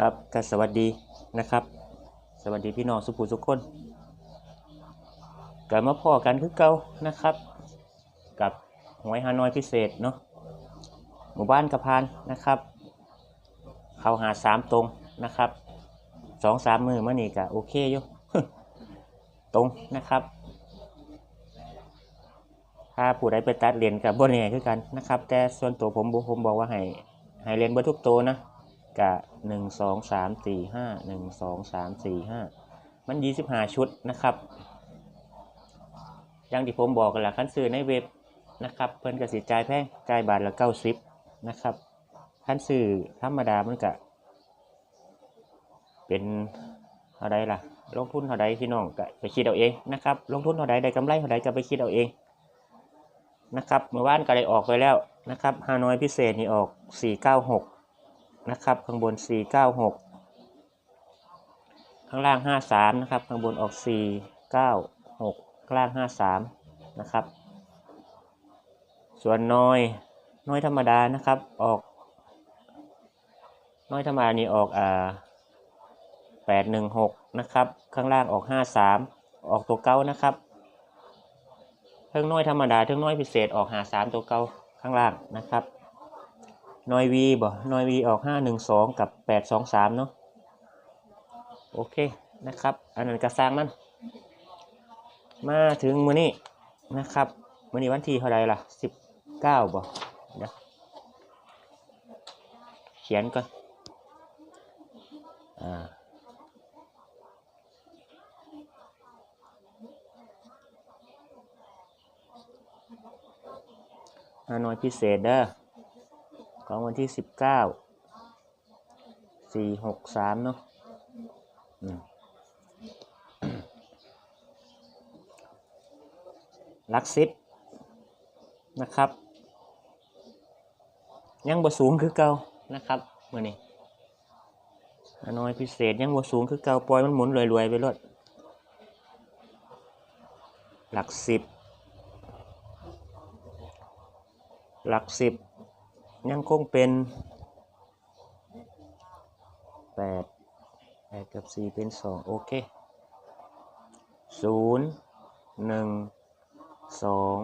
ครับก็สวัสดีนะครับ สวัสดีพี่น้องสุภูสุกคนกลับมาพอกันคือเก่านะครับ กับหวยฮานอยพิเศษเนาะหมู่บ้านกระพานนะครับ เขาหาสามตรงนะครับสองสามมือมานี่ก็โอเคอยู่ตรงนะครับถ้าผู้ใดไปตัดเหรียญกับบนเนี่ยคือกันนะครับ แต่ส่วนตัวผมผมบอกว่าให้ให้เรียญเบอร์ทุกตัวนะ กะหนึ่งสองสามสี่ห้าหนึ่งสองสามสี่ห้ามันยี่สิบห้าชุดนะครับ อย่างที่ผมบอกกันแหละขั้นซื้อในเว็บนะครับ เพิ่นกสิจ่ายแพงจ่ายบาทละเก้าสิบนะครับขั้นซื้อธรรมดามันกะเป็นเท่าไรล่ะ ลงทุนเท่าไรพี่น้องก็ไปคิดเอาเองนะครับ ลงทุนเท่าไรได้กำไรเท่าไรก็ไปคิดเอาเองนะครับเมื่อวานก็ได้ออกไปแล้วนะครับฮานอยพิเศษนี่ออก 496 นะครับ ข้างบน 496 ข้างล่าง 53 นะครับ ข้างบนออก 496 ข้างล่าง 53 นะครับ ส่วนน้อย น้อยธรรมดานะครับ ออก น้อยธรรมดานี่ออกอ่า816 นะครับ ข้างล่างออก 53 ออกตัวเก้านะครับเทิงน้อยธรรมดาเทิงน้อยพิเศษออก53ตัวเก้าข้างล่างนะครับ น้อยวีบ่น้อยวีออก512กับ823เนาะโอเคนะครับ อันนั้นก็สร้างมัน มาถึงมื้อนี้นะครับมื้อนี้วันที่เท่าไรล่ะ19บ่เดี๋ยวเขียนก่อนอ่าฮานอยพิเศษเด้อ ของวันที่สิบเก้าสี่หกสามเนาะลักซิปนะครับ ยังบ่สูงคือเก่านะครับเมื่อนี้ฮานอยพิเศษยังบ่สูงคือเก่าปล่อยมันหมุนรวยๆไปรถหลักสิบ หลักสิบ ยังคงเป็นแปดแปดกับสี่เป็นสองโอเคศูนย์หนึ่งสอง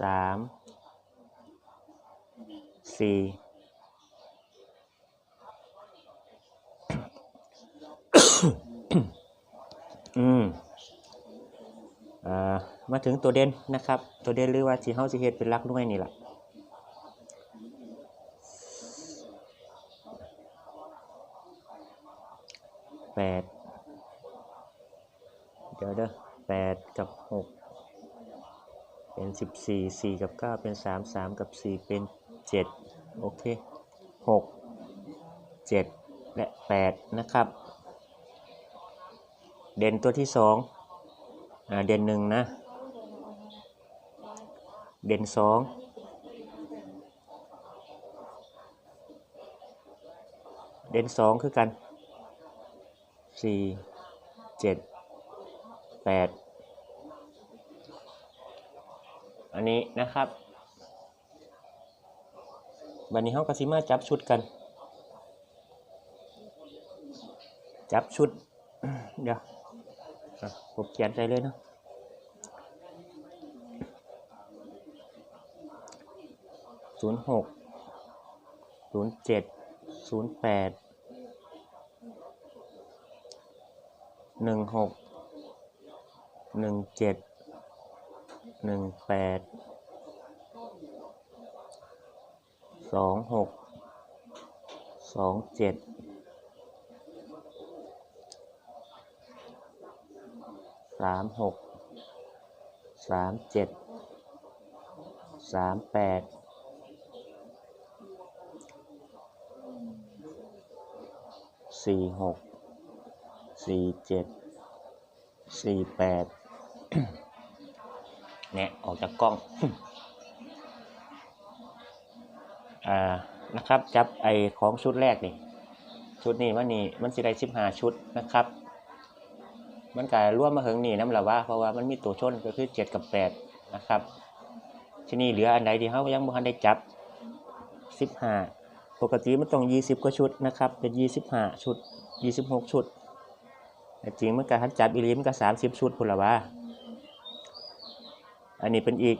สามสี่อืมอ่ามาถึงตัวเด่นนะครับ ตัวเด่นหรือว่าที่เฮาสิเฮ็ดเป็นลักหน่วยนี่แหละ แปดเดี๋ยวเด้อแปดกับหกเป็นสิบสี่สี่กับเก้าเป็นสามสามกับสี่เป็นเจ็ดโอเคหกเจ็ดและแปดนะครับ เด่นตัวที่สองอ่าเด่นหนึ่งนะ เด่นสองเด่นสองคือกัน สี่เจ็ดแปดอันนี้นะครับวันนี้เขากสิมาจับชุดกัน จับชุด เดี๋ยวผมเขียนใจเลยเนาะศูนย์หกศูนย์เจ็ดศูนย์แปด หนึ่งหกหนึ่งเจ็ดหนึ่งแปดสองหกสองเจ็ดสามหกสามเจ็ดสามแปดสี่หก สี่เจ็ดสี่แปดเนี่ยออกจากกล้องอ่านะครับ จับไอของชุดแรกนี่ ชุดนี้มันนี่มันสิได้สิบห้าชุดนะครับ มันก็ร่วมมาเหิงนี่น้ำละว่าเพราะว่ามันมีตัวชนก็คือเจ็ดกับแปดนะครับ ทีนี่เหลืออันใดที่เขายังบ่ทันได้จับสิบห้าปกติมันต้องยี่สิบกว่าชุดนะครับ เป็นยี่สิบห้าชุดยี่สิบหกชุด จริงมันการจับอีหลีมันก็สามสิบชุดพุ่นละว่าอันนี้เป็นอีก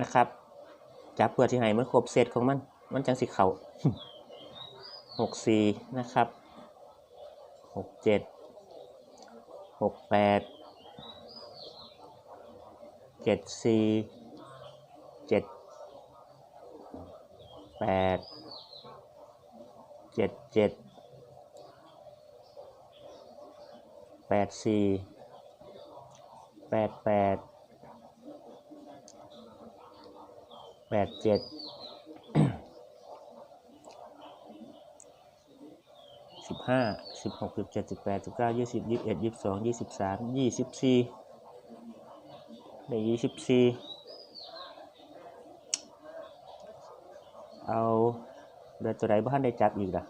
นะครับ จับเพื่อที่ให้มันครบเซตของมัน มันจังสิเขาหกสี่นะครับหกเจ็ดหกแปดเจ็ดสี่เจ็ดแปดเจ็ดเจ็ด แปดสี่แปดแปดแปดเจ็ดสิบห้าสิบหกสิบเจ็ดสิบแปดสิบเก้ายี่สิบยี่สิบเอ็ดยี่สิบสองยี่สิบสามยี่สิบสี่ได้ยี่สิบสี่เอาเดือตัวใดบ้านได้จับอีกล่ะ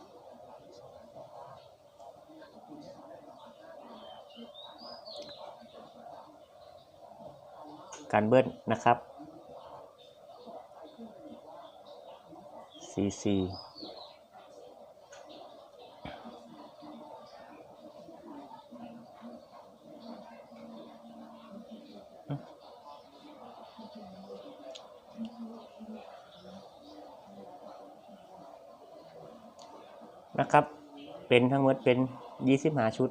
การเบิ้ลนะครับสี่สี่นะครับ เป็นทั้งหมดเป็นยี่สิบห้าชุด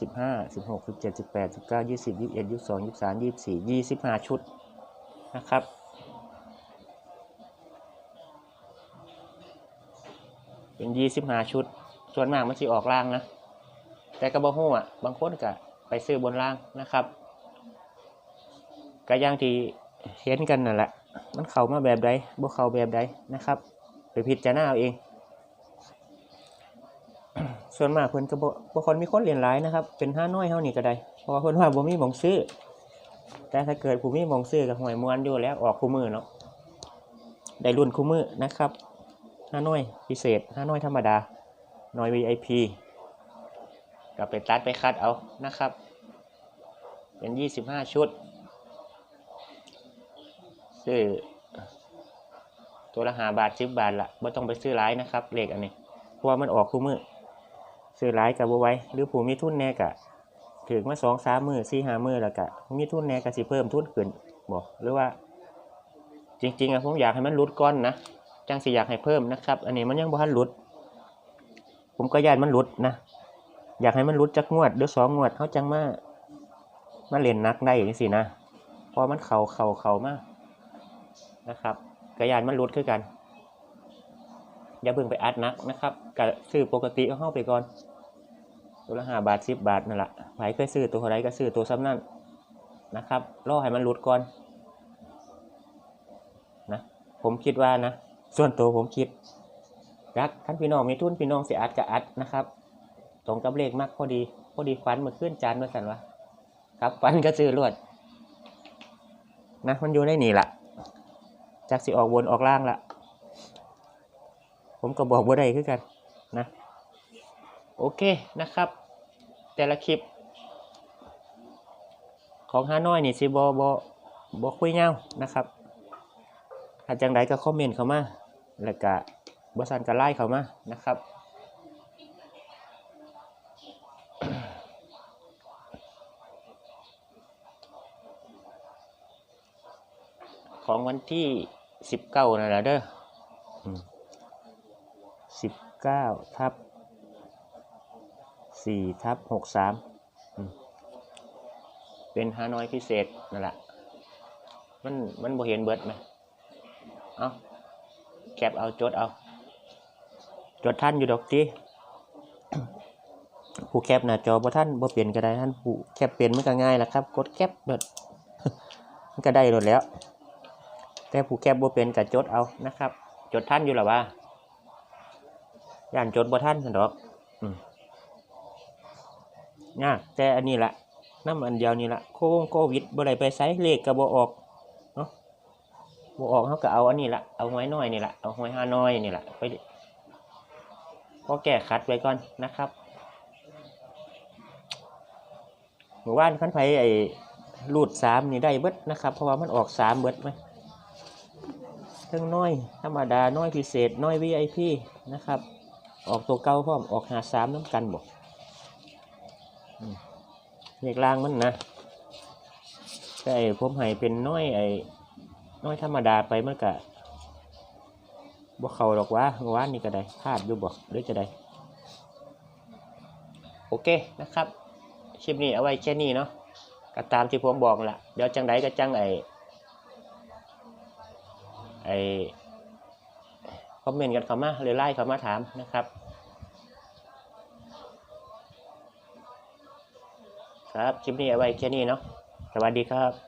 สิบห้าสิบหกสิบเจ็ดสิบแปดสิบเก้ายี่สิบยี่สิบเอ็ดยี่สิบสองยี่สิบสามยี่สิบสี่ยี่สิบห้าชุดนะครับ เป็นยี่สิบห้าชุด ส่วนมากมันสิออกล่างนะ แต่กระบอกหัวบางคนก็ไปซื้อบนล่างนะครับก็ย่างที่เห็นกันนั่นแหละ มันเข้ามาแบบใดบ่เข้าแบบใดนะครับ ไปพิจารณาเอาเอง ส่วนมากเพิ่นก็บ่บ่คนมีคนเรียนหลายนะครับ เป็นห้าน้อยเฮานี่ก็ได้เพราะว่าเพิ่นว่าบ่มีหม่องซื้อ แต่ถ้าเกิดผู้มีหม่องซื้อก็ห่วยมวนอยู่แล้วออกคู่มือเนาะได้รุ่นคู่มือนะครับห้าน้อยพิเศษห้าน้อยธรรมดาน้อย VIP ก็ไปตัดไปคัดเอานะครับ เป็น 25 ชุดซื้อตัวละหาบาทสิบบาทละไม่ต้องไปซื้อหลายนะครับเลขอันนี้เพราะว่ามันออกคู่มือ ซื้อหลายกับบไว้ หรือผู้มีทุนแน่กะถึงมาสองสามมือสี่ห้ามือแล้วกะมีทุนแน่กะสิเพิ่มทุนขึ้นบอกหรือว่า จริงๆอะผมอยากให้มันลดก้อนนะจังสิอยากให้เพิ่มนะครับ อันนี้มันยังบ่ทันลดผมก็ย่านมันลดนะอยากให้มันลดจักงวดหรือสองงวดเขาจังมามาเล่นนักได้อย่างนี้สินะเพอมันเข่าเข่าเข่ามากนะครับกระยานมันลดคือกัน อย่าเพิ่งไปอัดนักนะครับกซื้อปกติก็เข้าไปก่อน ตัวละห้าบาทสิบบาทนั่นแหละใครเคยซื้อตัวอะไรก็ซื้อตัวซ้ำนั่นนะครับรอให้มันหลุดก่อนนะผมคิดว่านะ ส่วนตัวผมคิดรักท่านพี่น้องมีทุนพี่น้องเสียอัดกับอัดนะครับ ตรงกับเลขมากพอดี พอดีฟันมาขึ้นจานมาสั่นวะครับฟันก็ซื้อรวดนะมันอยู่ในนี่แหละจากสิออกบนออกล่างละ ผมก็บอกว่าได้คือกันนะ โอเคนะครับ แต่ละคลิป ของฮานอยนี่สิบอบอบอคุยเงานะครับถ้าจังใดก็คอมเมนต์เข้ามาแล้วก็บสันก็ไล่เข้ามานะครับของวันที่สิบเก้านั่นแหละเด้อ สิบเก้าทับสี่ทับหกสามเป็นฮานอยพิเศษนั่นแหละมันมันบ่เห็นเบิดไหมเอาแคปเอาจดเอาจดท่านอยู่ดอกจีผู้แคปหน้าจอบ่ท่านบ่เปลี่ยนก็ได้ท่านผู้แคปเปลี่ยนมันก็ง่ายแหละครับ กดแคปเบิดมันก็ได้หมดแล้ว แต่ผู้แคปบ่เป็นก็จดเอานะครับ จดท่านอยู่หรอวะ ย่านจดบ่ท่านสันดอกอืมยากแต่อันนี้ละน้ำอันเดียวนี่ละโควงโควิดบ่ได้ไปไซเลขก็บ่ออกเนาะบ่ออกเขาก็เอาอันนี้ละเอาหวยน้อยนี่ละเอาหวยห้าน้อยนี่ละไปก็แก้คัดไว้ก่อนนะครับหมู่บ้านขั้นไผไอ้รูดสามนี่ได้เบิดนะครับ เพราะว่ามันออกสามเบิดไหมเทิงน้อย ธรรมดาน้อยพิเศษน้อย VIP นะครับ ออกตัวเก่าพร้อมออกหาสามน้ำกันบอกเลขล่างมันนะแต่ไอ้ผมให้เป็นน้อยไอ้น้อยธรรมดาไปมันก็บ่เขาหรอกวะเมื่อวานนี่ก็ได้พลาดอยู่บ่หรือจะได้โอเคนะครับคลิปนี้เอาไว้แค่นี้เนาะก็ตามที่ผมบอกละเดี๋ยวจังไดก็จังไอไอ คอมเมนต์กันเข้ามาหรือไล่เข้ามาถามนะครับครับคลิปนี้เอาไว้แค่นี้เนาะสวัสดีครับ